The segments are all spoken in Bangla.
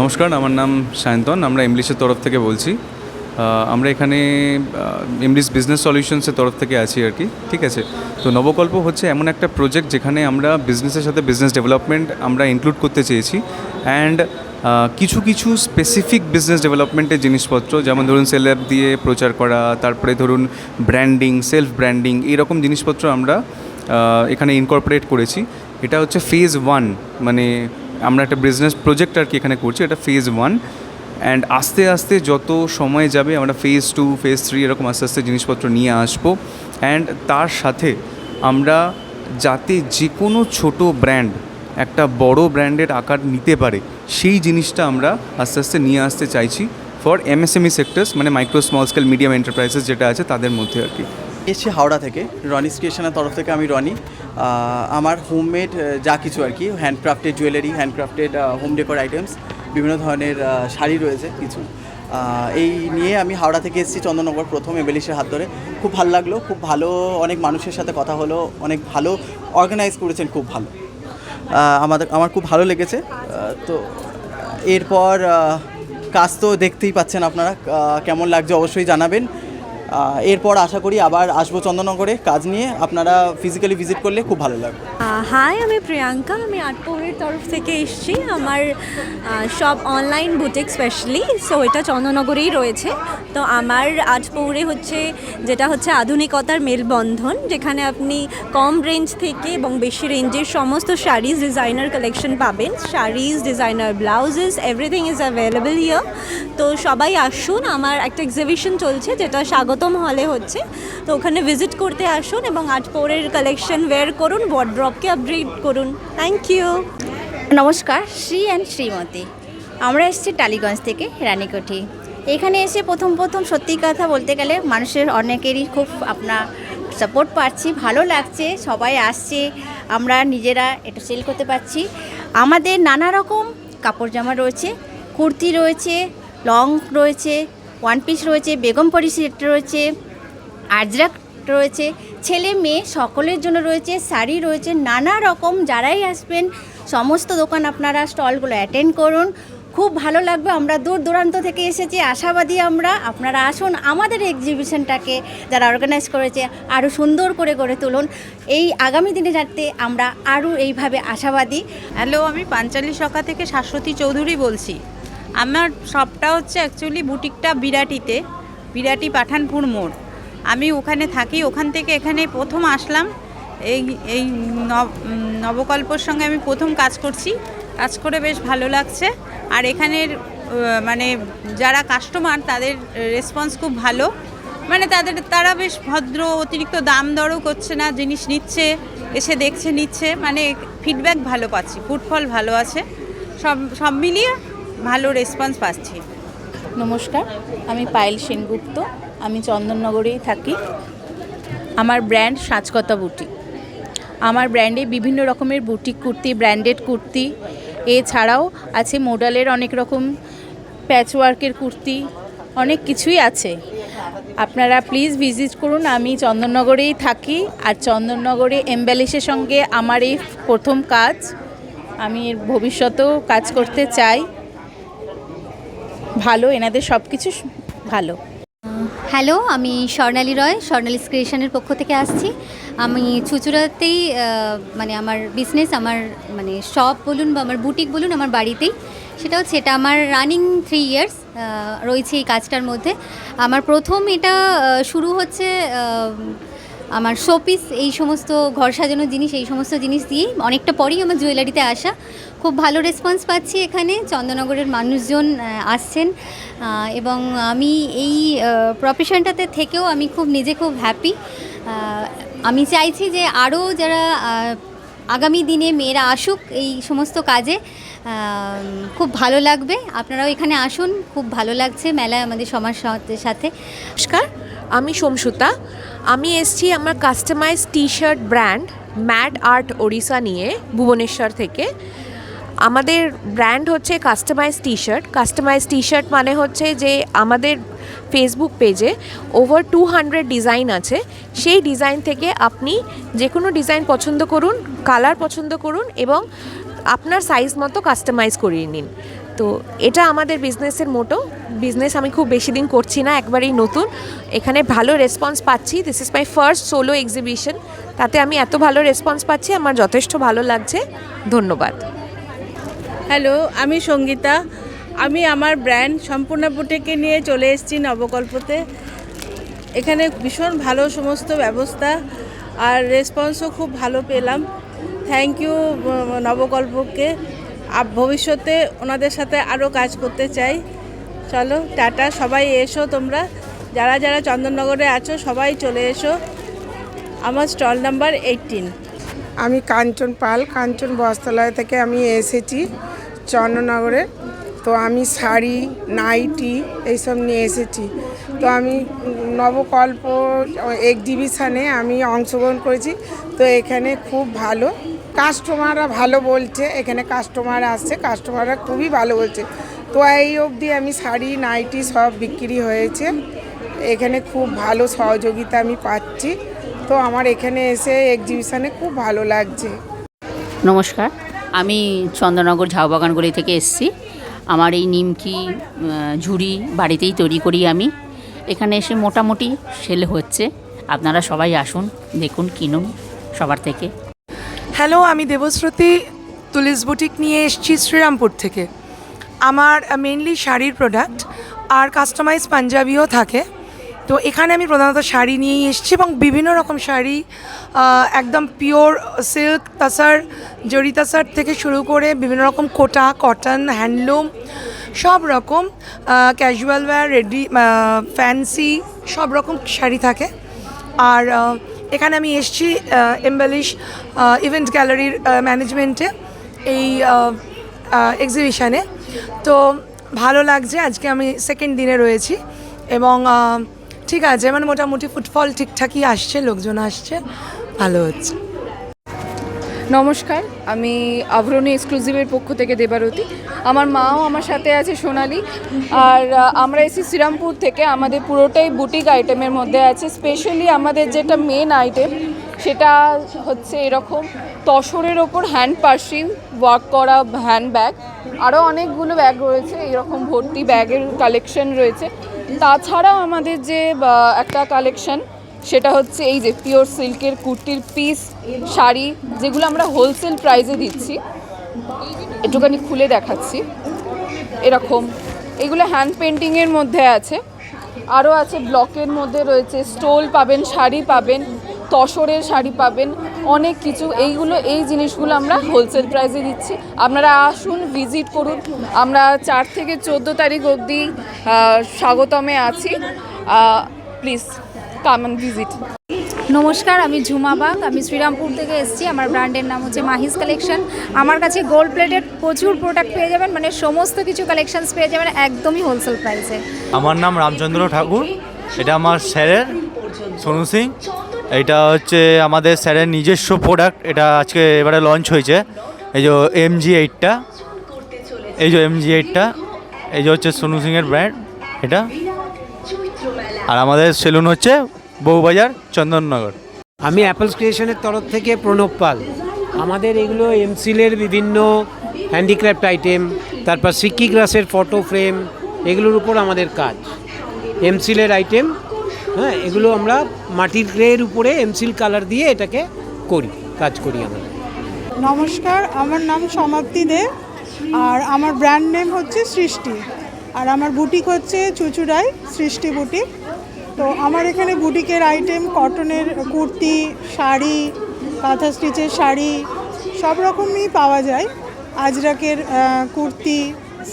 নমস্কার, আমার নাম সায়ন্তন আমরা এমলিশের তরফ থেকে বলছি। আমরা এখানে এমলিশ বিজনেস সলিউশনসের তরফ থেকে আছি আর কি, ঠিক আছে? তো নবকল্প হচ্ছে এমন একটা প্রজেক্ট যেখানে আমরা বিজনেসের সাথে বিজনেস ডেভেলপমেন্ট আমরা ইনক্লুড করতে চেয়েছি। অ্যান্ড কিছু কিছু স্পেসিফিক বিজনেস ডেভেলপমেন্টের জিনিসপত্র, যেমন ধরুন সেলঅ্যাপ দিয়ে প্রচার করা, তারপরে ধরুন ব্র্যান্ডিং সেলফ ব্র্যান্ডিং এরকম জিনিসপত্র আমরা এখানে ইনকর্পোরেট করেছি। এটা হচ্ছে ফেজ ওয়ান মানে আমরা একটা বিজনেস প্রজেক্ট আর কি এখানে করছি, এটা ফেজ ওয়ান অ্যান্ড আস্তে আস্তে যত সময় যাবে, আমরা ফেজ টু ফেজ থ্রি এরকম আস্তে আস্তে জিনিসপত্র নিয়ে আসব। অ্যান্ড তার সাথে আমরা যাতে যে কোনো ছোটো ব্র্যান্ড একটা বড় ব্র্যান্ডের আকার নিতে পারে, সেই জিনিসটা আমরা আস্তে আস্তে নিয়ে আসতে চাইছি ফর এমএসএমই সেক্টরস মানে micro small scale medium enterprises যেটা আছে তাদের মধ্যে আর কি। এসছি হাওড়া থেকে। রনি স্টেশনের তরফ থেকে আমি রনি। আমার হোমমেড যা কিছু আর কি handcrafted jewellery handcrafted home decor items বিভিন্ন ধরনের শাড়ি রয়েছে কিছু। এই নিয়ে আমি হাওড়া থেকে এসেছি চন্দননগর প্রথম এবেলিশের হাত ধরে। খুব ভালো লাগল, খুব ভালো, অনেক মানুষের সাথে কথা হলো, অনেক ভালো অর্গানাইজ করেছেন খুব ভালো। আমাদের, আমার খুব ভালো লেগেছে। তো এরপর কাজ তো দেখতেই পাচ্ছেন আপনারা কেমন লাগছে অবশ্যই জানাবেন। এরপর আশা করি আবার আসব চন্দননগরে কাজ নিয়ে। আপনারা ফিজিক্যালি ভিজিট করলে খুব ভালো লাগবে। হাই, আমি প্রিয়াঙ্কা, আমি আটপৌরের তরফ থেকে এসছি আমার সব অনলাইন বুটিক স্পেশালি সো এটা চন্দ্রনগরেই রয়েছে। তো আমার আটপৌরে হচ্ছে, যেটা হচ্ছে আধুনিকতার মেলবন্ধন, যেখানে আপনি কম রেঞ্জ থেকে এবং বেশি রেঞ্জের সমস্ত শাড়িজ ডিজাইনার কালেকশন পাবেন। Saris designer blouses everything is available here তো সবাই আসুন, আমার একটা এক্সিবিশন চলছে, যেটা স্বাগতম হলে হচ্ছে। তো ওখানে ভিজিট করতে আসুন এবং আটপৌরের কালেকশন ওয়্যার করুন ওয়ার্ড্রপকে আপগ্রেড করুন। থ্যাংক ইউ নমস্কার, শ্রী অ্যান্ড শ্রীমতী। আমরা এসেছি টালিগঞ্জ থেকে রানীকুঠি। এখানে এসে প্রথম প্রথম সত্যি কথা বলতে গেলে মানুষের অনেকেরই খুব আপনার সাপোর্ট পাচ্ছি, ভালো লাগছে, সবাই আসছে, আমরা নিজেরা এটা সেল করতে পারছি। আমাদের নানা রকম কাপড় জামা রয়েছে, কুর্তি রয়েছে লং রয়েছে ওয়ান পিস রয়েছে বেগমপরি সেট রয়েছে, আজরাক রয়েছে ছেলে মেয়ে সকলের জন্য রয়েছে, শাড়ি রয়েছে, নানা রকম যারাই আসবেন, সমস্ত দোকান আপনারা স্টলগুলো অ্যাটেন্ড করুন। খুব ভালো লাগবে, আমরা দূর দূরান্ত থেকে এসেছি, আশাবাদী আমরা। আপনারা আসুন, আমাদের এক্সিবিশনটাকে যারা অর্গানাইজ করেছে আরও সুন্দর করে গড়ে তুলুন। এই আগামী দিনে যাতে আমরা আরও এইভাবে আশাবাদী। হ্যালো আমি পাঞ্চালি সখা থেকে শাশ্বতী চৌধুরী বলছি। আমার শপটা হচ্ছে অ্যাকচুয়ালি বুটিকটা বিরাটিতে, বিরাটি পাঠানপুর মোড়। আমি ওখানে থাকি, ওখান থেকে এখানে প্রথম আসলাম। এই এই নব- নবকল্পর সঙ্গে আমি প্রথম কাজ করছি। কাজ করে বেশ ভালো লাগছে। আর এখানের মানে যারা কাস্টমার তাদের রেসপন্স খুব ভালো। মানে তাদের, তারা বেশ ভদ্র, অতিরিক্ত দাম দরও করছে না, জিনিস নিচ্ছে, এসে দেখছে, নিচ্ছে। মানে ফিডব্যাক ভালো পাচ্ছি ফুটফল ভালো আছে। সব সব মিলিয়ে ভালো রেসপন্স পাচ্ছি। নমস্কার, আমি পায়েল সেনগুপ্ত। আমি চন্দননগরেই থাকি। আমার ব্র্যান্ড সাজকতা বুটিক আমার ব্র্যান্ডে বিভিন্ন রকমের বুটিক কুর্তি ব্র্যান্ডেড কুর্তি। এছাড়াও আছে মোডালের অনেক রকম প্যাচওয়ার্কের কুর্তি, অনেক কিছুই আছে। আপনারা প্লিজ ভিজিট করুন, আমি চন্দননগরেই থাকি আর চন্দননগরে এমব্যালিশের সঙ্গে আমার এই প্রথম কাজ। আমি ভবিষ্যতেও কাজ করতে চাই। ভালো, এনাদের সব কিছু ভালো। হ্যালো, আমি স্বর্ণালী রয়, স্বর্ণালী ক্রিয়েশনের পক্ষ থেকে আসছি। আমি চুচুড়াতেই মানে আমার বিজনেস আমার মানে শপ বলুন বা আমার বুটিক বলুন, আমার বাড়িতেই। সেটা হচ্ছে এটা আমার রানিং থ্রি ইয়ার্স রয়েছে এই কাজটার মধ্যে। আমার প্রথম এটা শুরু হচ্ছে আমার শোপিস, এই সমস্ত ঘর সাজানো জিনিস, এই সমস্ত জিনিস দিয়েই অনেকটা পরেই আমার জুয়েলারিতে আসা। খুব ভালো রেসপন্স পাচ্ছি এখানে। চন্দননগরের মানুষজন আসছেন। এবং আমি এই প্রফেশনটাতে থেকেও আমি খুব, নিজে খুব হ্যাপি আমি চাইছি যে আরও যারা আগামী দিনে মেয়েরা আসুক এই সমস্ত কাজে খুব ভালো লাগবে। আপনারাও এখানে আসুন, খুব ভালো লাগছে মেলায় আমাদের সমাজ সাথে। নমস্কার। আমি সোমসুতা। আমি এসছি আমার customise T shirt brand mad art Odisha নিয়ে, ভুবনেশ্বর থেকে। আমাদের ব্র্যান্ড হচ্ছে customise T shirt customise T shirt মানে হচ্ছে যে আমাদের ফেসবুক পেজে ওভার টু হান্ড্রেড ডিজাইন আছে। সেই ডিজাইন থেকে আপনি যে কোনো ডিজাইন পছন্দ করুন কালার পছন্দ করুন এবং আপনার সাইজ মতো কাস্টমাইজ করিয়ে নিন। তো এটা আমাদের বিজনেসের মোটো বিজনেস আমি খুব বেশি দিন করছি না, একবারেই নতুন। এখানে ভালো রেসপন্স পাচ্ছি। This is my first solo exhibition তাতে আমি এত ভালো রেসপন্স পাচ্ছি, আমার যথেষ্ট ভালো লাগছে। ধন্যবাদ। হ্যালো আমি সঙ্গীতা। আমি আমার ব্র্যান্ড সম্পূর্ণ বুটেকে নিয়ে চলে এসেছি নবকল্পতে। এখানে ভীষণ ভালো সমস্ত ব্যবস্থা আর রেসপন্সও খুব ভালো পেলাম। Thank you নবকল্পকে। আর ভবিষ্যতে ওনাদের সাথে আরও কাজ করতে চাই। চলো, টাটা, সবাই এসো তোমরা। যারা যারা চন্দননগরে আছো, সবাই চলে এসো। আমার স্টল নাম্বার এইটিন। আমি কাঞ্চন পাল, কাঞ্চন বস্ত্রালয় থেকে আমি এসেছি চন্দননগরে। তো আমি শাড়ি, নাইটি এইসব নিয়ে এসেছি। তো আমি নবকল্প এক্সিবিশানে আমি অংশগ্রহণ করেছি। তো এখানে খুব ভালো। কাস্টমাররা ভালো বলছে। এখানে কাস্টমার আসছে। কাস্টমাররা খুবই ভালো বলছে। তো এই অবধি আমি শাড়ি নাইটি সব বিক্রি হয়েছে। এখানে খুব ভালো সহযোগিতা আমি পাচ্ছি। তো আমার এখানে এসে এক্সিবিশানে খুব ভালো লাগছে। নমস্কার আমি চন্দ্রনগর ঝাউবাগানগুলি থেকে এসেছি। আমার এই নিমকি ঝুড়ি বাড়িতেই তৈরি করি আমি। এখানে এসে মোটামুটি সেল হচ্ছে। আপনারা সবাই আসুন দেখুন কিনুন সবার থেকে। হ্যালো আমি দেবশ্রুতি তুলিস বুটিক নিয়ে এসেছি শ্রীরামপুর থেকে। আমার মেনলি শাড়ির প্রোডাক্ট আর কাস্টমাইজ পাঞ্জাবিও থাকে। তো এখানে আমি প্রধানত শাড়ি নিয়েই এসেছি এবং বিভিন্ন রকম শাড়ি একদম পিওর সিল্ক তাসার, জরি তাসার থেকে শুরু করে বিভিন্ন রকম কোটা কটন হ্যান্ডলুম সব রকম ক্যাজুয়াল ওয়্যার রেডি ফ্যান্সি সব রকম শাড়ি থাকে। আর এখানে আমি এসেছি এম্বালিশ ইভেন্ট গ্যালারির ম্যানেজমেন্টে এই এক্সিবিশানে তো ভালো লাগছে, আজকে আমি সেকেন্ড দিনে রয়েছি এবং ঠিক আছে মানে মোটামুটি ফুটফল ঠিকঠাকই আসছে, লোকজন আসছে, ভালো হচ্ছে। নমস্কার, আমি আভরণী এক্সক্লুসিভের পক্ষ থেকে দেবারতী। আমার মাও আমার সাথে আছে সোনালি। আর আমরা এসেছি শ্রীরামপুর থেকে, আমাদের পুরোটাই বুটিক আইটেমের মধ্যে আছে। স্পেশালি আমাদের যেটা মেন আইটেম সেটা হচ্ছে এরকম তসরের ওপর হ্যান্ড পার্সিং ওয়ার্ক করা হ্যান্ড ব্যাগ আরও অনেকগুলো ব্যাগ রয়েছে এরকম ভর্তি ব্যাগের কালেকশন রয়েছে। তাছাড়াও আমাদের যে একটা কালেকশন সেটা হচ্ছে এই যে পিওর সিল্কের কুর্তির পিস শাড়ি, যেগুলো আমরা হোলসেল প্রাইসে দিচ্ছি। একটুখানি খুলে দেখাচ্ছি। এরকম। এগুলো হ্যান্ড পেন্টিংয়ের মধ্যে আছে। আরও আছে ব্লকের মধ্যে রয়েছে। স্টোল পাবেন, শাড়ি পাবেন, তসরের শাড়ি পাবেন। অনেক কিছু এইগুলো এই জিনিসগুলো আমরা হোলসেল প্রাইসে দিচ্ছি। আপনারা আসুন ভিজিট করুন। আমরা চার থেকে চোদ্দ তারিখ অবধি স্বাগতমে আছি। প্লিজ কাম অ্যান্ড ভিজিট নমস্কার আমি ঝুমা বাগ। আমি শ্রীরামপুর থেকে এসেছি। আমার ব্র্যান্ডের নাম হচ্ছে মাহিস কালেকশন। আমার কাছে গোল্ড প্লেটেড প্রচুর প্রোডাক্ট পেয়ে যাবেন মানে সমস্ত কিছু কালেকশনস পেয়ে যাবেন একদমই হোলসেল প্রাইসে আমার নাম রামচন্দ্র ঠাকুর। এটা আমার স্যারের সোনু সিং। এটা হচ্ছে আমাদের স্যারের নিজস্ব প্রোডাক্ট এটা আজকে এবারে লঞ্চ হয়েছে। এই যে এম জি এইটটা এই যে এম জি এইটটা এই যে হচ্ছে সোনু সিংয়ের ব্র্যান্ড এটা। আর আমাদের সেলুন হচ্ছে বউবাজার, চন্দননগর। আমি অ্যাপলস ক্রিয়েশনের তরফ থেকে প্রণব পাল। আমাদের এগুলো এমসিলের বিভিন্ন হ্যান্ডিক্রাফট আইটেম তারপর সিকি গ্রাসের ফটো ফ্রেম এগুলোর উপর আমাদের কাজ। এমসিলের আইটেম হ্যাঁ এগুলো আমরা মাটির ক্রের উপরে এমসিল কালার দিয়ে এটাকে করি, কাজ করি আমরা। নমস্কার, আমার নাম সমাপ্তি দে, আর আমার ব্র্যান্ড নেম হচ্ছে সৃষ্টি, আর আমার বুটিক হচ্ছে চুচুড়াই সৃষ্টি বুটিক। তো আমার এখানে বুটিকের আইটেম কটনের কুর্তি, শাড়ি কাঁথা স্টিচের শাড়ি, সব রকমই পাওয়া যায়। আজরাকের কুর্তি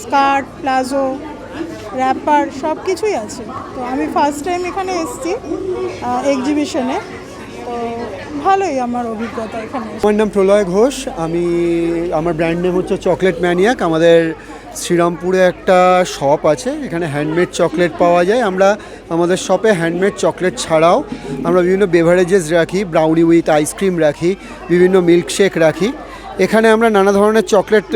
স্কার্ট প্লাজো র্যাপার সব কিছুই আছে। তো আমি ফার্স্ট টাইম এখানে এসেছি এক্সিবিশনে তো ভালোই আমার অভিজ্ঞতা এখানে আমার নাম প্রলয় ঘোষ, আমি, আমার ব্র্যান্ড নেম হচ্ছে চকলেট ম্যানিয়াক আমাদের শ্রীরামপুরে একটা শপ আছে, এখানে হ্যান্ডমেড চকলেট পাওয়া যায়। আমরা, আমাদের শপে হ্যান্ডমেড চকলেট ছাড়াও আমরা বিভিন্ন বেভারেজেস রাখি ব্রাউনি উইথ আইসক্রিম রাখি, বিভিন্ন মিল্কশেক রাখি। এখানে আমরা নানা ধরনের চকলেট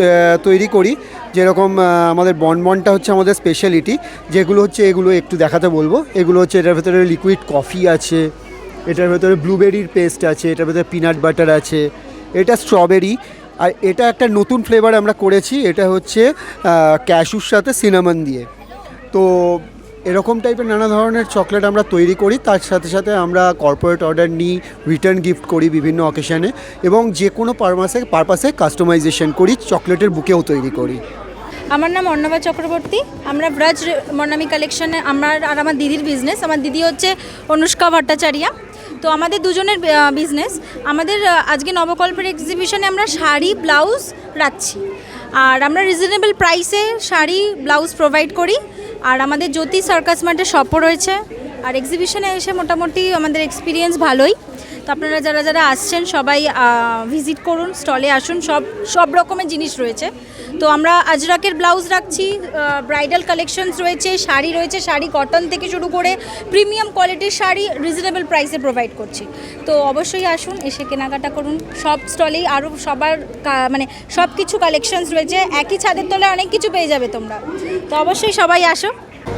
তৈরি করি। যেরকম আমাদের বনবনটা হচ্ছে আমাদের স্পেশালিটি যেগুলো হচ্ছে এগুলো একটু দেখাতে বলব। এগুলো হচ্ছে এটার ভেতরে লিকুইড কফি আছে, এটার ভেতরে ব্লুবেরির পেস্ট আছে, এটার ভেতরে পিনাট বাটার আছে, এটা স্ট্রবেরি আর এটা একটা নতুন ফ্লেভার আমরা করেছি, এটা হচ্ছে ক্যাশুর সাথে সিনামন দিয়ে। তো এরকম টাইপের নানা ধরনের চকলেট আমরা তৈরি করি। তার সাথে সাথে আমরা কর্পোরেট অর্ডার নিই রিটার্ন গিফট করি বিভিন্ন অকেশানে এবং যে কোনো পারপাসে পারপাসে কাস্টমাইজেশন করি চকলেটের বুকেও তৈরি করি। আমার নাম অর্ণবা চক্রবর্তী। আমরা ব্রাজ মনামি কালেকশনে আমার আর আমার দিদির বিজনেস আমার দিদি হচ্ছে অনুষ্কা ভট্টাচার্যা। তো আমাদের দুজনের বিজনেস আমাদের আজকে নবকল্পের এক্সিবিশনে আমরা শাড়ি ব্লাউজ রাখছি। আর আমরা রিজনেবল প্রাইসে শাড়ি ব্লাউজ প্রোভাইড করি। আর আমাদের জ্যোতি সার্কাস মার্টে শপও রয়েছে। আর এক্সিবিশনে এসে মোটামুটি আমাদের এক্সপিরিয়েন্স ভালোই। তো আপনারা যারা যারা আসছেন, সবাই ভিজিট করুন স্টলে আসুন, সব সব রকমের জিনিস রয়েছে। তো আমরা আজরাকের ব্লাউজ রাখছি ব্রাইডাল কালেকশনস রয়েছে, শাড়ি রয়েছে, শাড়ি কটন থেকে শুরু করে প্রিমিয়াম কোয়ালিটির শাড়ি রিজনেবল প্রাইসে প্রোভাইড করছি। তো অবশ্যই আসুন, এসে কেনাকাটা করুন। সব স্টলেই আরও সবার মানে সব কিছু কালেকশনস রয়েছে। একই ছাদের তলায় অনেক কিছু পেয়ে যাবে তোমরা। তো অবশ্যই সবাই আসো।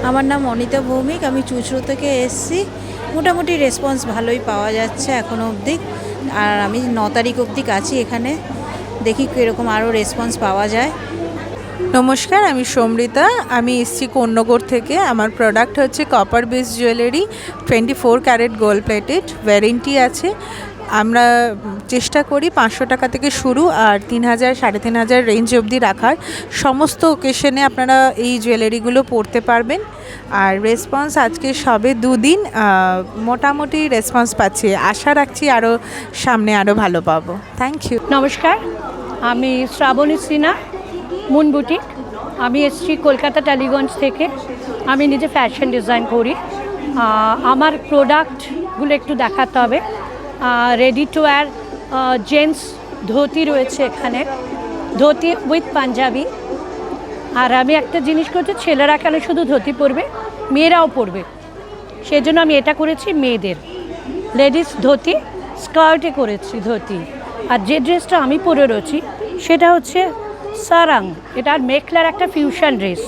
আমার নাম অনিতা ভৌমিক, আমি চুচড়ো থেকে এসেছি। মোটামুটি রেসপন্স ভালোই পাওয়া যাচ্ছে এখনও অবধি। আর আমি ন তারিখ অবধি আছি এখানে। দেখি কীরকম আরও রেসপন্স পাওয়া যায়। নমস্কার, আমি সমৃতা। আমি এসছি কন্যগর থেকে। আমার প্রোডাক্ট হচ্ছে copper base jewellery twenty four carat gold plated warranty আছে। আমরা চেষ্টা করি পাঁচশো টাকা থেকে শুরু আর তিন হাজার, সাড়ে তিন হাজার রেঞ্জ অবধি রাখার। সমস্ত ওকেশনে আপনারা এই জুয়েলারিগুলো পরতে পারবেন। আর রেসপন্স আজকে সবে দুদিন মোটামুটি রেসপন্স পাচ্ছি। আশা রাখছি আরও সামনে আরও ভালো পাবো। থ্যাংক ইউ নমস্কার, আমি শ্রাবণী সিনহা মুন বুটিক আমি এসছি কলকাতা টালিগঞ্জ থেকে। আমি নিজে ফ্যাশন ডিজাইন করি। আমার প্রোডাক্টগুলো একটু দেখাতে হবে। Ready to wear gents dhoti রয়েছে এখানে। ধুতি উইথ পাঞ্জাবি। আর আমি একটা জিনিস করছি, ছেলেরা কেন শুধু ধুতি পরবে? মেয়েরাও পরবে। সেই জন্য আমি এটা করেছি মেয়েদের। লেডিস ধুতি স্কার্টে করেছি ধুতি। আর যে ড্রেসটা আমি পরে রয়েছি, সেটা হচ্ছে সারাং এটা আর মেখলার একটা ফিউশন ড্রেস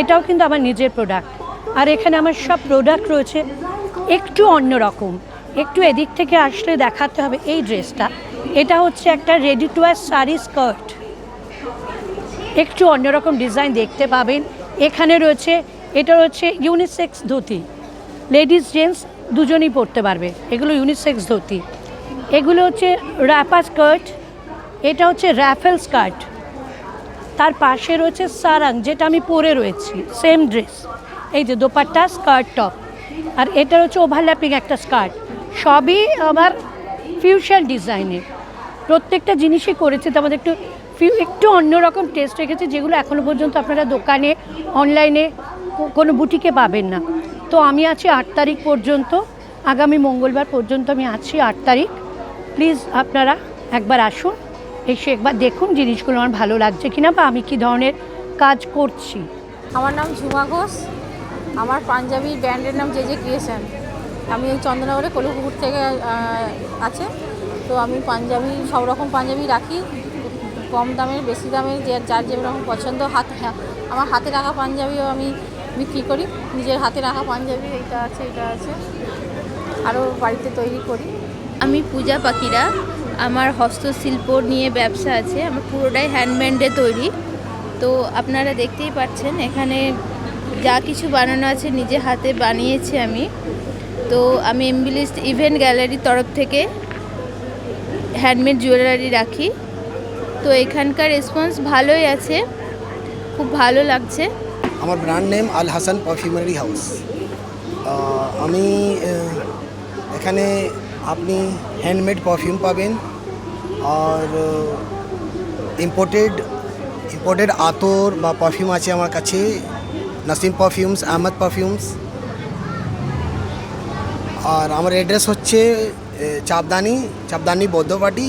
এটাও কিন্তু আমার নিজের প্রোডাক্ট আর এখানে আমার সব প্রোডাক্ট রয়েছে। একটু অন্যরকম একটু এদিক থেকে আসলে দেখাতে হবে এই ড্রেসটা। এটা হচ্ছে একটা ready to wear sari skirt. একটু অন্যরকম ডিজাইন দেখতে পাবেন। এখানে রয়েছে, এটা রয়েছে ইউনিসেক্স ধুতি। লেডিস জেন্টস দুজনেই পরতে পারবে। এগুলো ইউনিসেক্স ধুতি। এগুলো হচ্ছে র্যাপা স্কার্ট এটা হচ্ছে র্যাফেল স্কার্ট তার পাশে রয়েছে সারাং, যেটা আমি পরে রয়েছি সেম ড্রেস এই যে দোপাট্টা স্কার্ট টপ আর এটা হচ্ছে ওভারল্যাপিং একটা স্কার্ট সবই আমার ফিউশন ডিজাইনের প্রত্যেকটা জিনিসই করেছে, তো আমাদের একটু একটু অন্যরকম টেস্ট রেখেছে, যেগুলো এখনও পর্যন্ত আপনারা দোকানে অনলাইনে কোনো বুটিকে পাবেন না। তো আমি আছি আট তারিখ পর্যন্ত, আগামী মঙ্গলবার পর্যন্ত আমি আছি আট তারিখ। প্লিজ আপনারা একবার আসুন, এসে একবার দেখুন জিনিসগুলো আমার ভালো লাগছে কিনা বা আমি কী ধরনের কাজ করছি। আমার নাম ঝুমা ঘোষ, আমার পাঞ্জাবি ব্র্যান্ডের নাম জে জে ক্রিয়েশন আমি এই চন্দ্রনগরে কলুপুকুর থেকে আছে। তো আমি পাঞ্জাবি সব রকম পাঞ্জাবি রাখি। কম দামের বেশি দামের যে যার যেরকম পছন্দ হাত হ্যাঁ, আমার হাতে রাখা পাঞ্জাবিও আমি বিক্রি করি। নিজের হাতে রাখা পাঞ্জাবি এটা আছে এটা আছে। আরও বাড়িতে তৈরি করি। আমি পূজা পাখিরা আমার হস্তশিল্প নিয়ে ব্যবসা আছে। আমার পুরোটাই হ্যান্ডমেডে তৈরি। তো আপনারা দেখতেই পাচ্ছেন এখানে যা কিছু বানানো আছে নিজে হাতে বানিয়েছি আমি। তো আমি এমবিলিস্ট ইভেন্ট গ্যালারির তরফ থেকে হ্যান্ডমেড জুয়েলারি রাখি। তো এখানকার রেসপন্স ভালোই আছে, খুব ভালো লাগছে। আমার brand name Al Hasan perfumery house. আমি এখানে আপনি হ্যান্ডমেড পারফিউম পাবেন আর ইম্পোর্টেড ইম্পোর্টেড আতর বা পারফিউম আছে আমার কাছে, নাসিম পারফিউমস, আহমদ পারফিউমস। আর আমার অ্যাড্রেস হচ্ছে চাপদানি চাপদানি বৌদ্ধপাটি